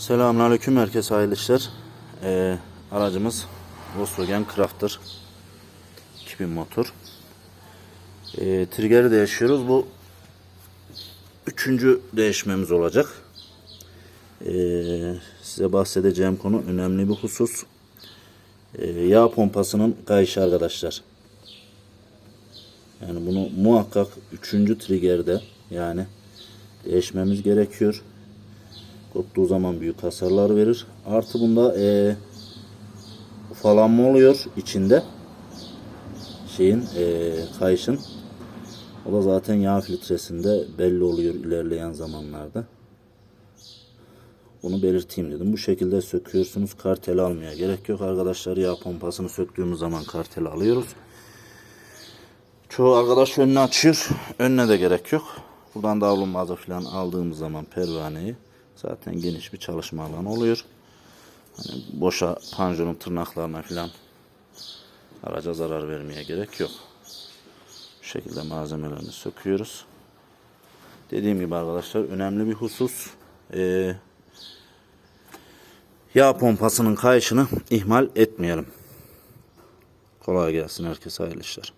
Selamünaleyküm herkese hayırlı işler. Ee, aracımız Volkswagen Crafter 2000 motor. Ee, trigger'i değişiyoruz. Bu üçüncü değişmemiz olacak. Ee, size bahsedeceğim konu önemli bir husus. Ee, yağ pompasının kayışı arkadaşlar. Yani bunu muhakkak üçüncü trigger'de yani değişmemiz gerekiyor. Koptuğu zaman büyük hasarlar verir. Artı bunda eee ufalanma oluyor içinde. Şeyin eee kayışın. O da zaten yağ filtresinde belli oluyor ilerleyen zamanlarda. Bunu belirteyim dedim. Bu şekilde söküyorsunuz. Kartel almaya gerek yok arkadaşlar. Yağ pompasını söktüğümüz zaman kartel alıyoruz. Çoğu arkadaş önünü açıyor. Önüne de gerek yok. Buradan davlumbazı falan aldığımız zaman pervaneyi zaten geniş bir çalışma alanı oluyor. Hani boşa panjonun tırnaklarına falan araca zarar vermeye gerek yok. Bu şekilde malzemelerini söküyoruz. Dediğim gibi arkadaşlar önemli bir husus. Ee, yağ pompasının kayışını ihmal etmeyelim. Kolay gelsin herkese hayırlı işler.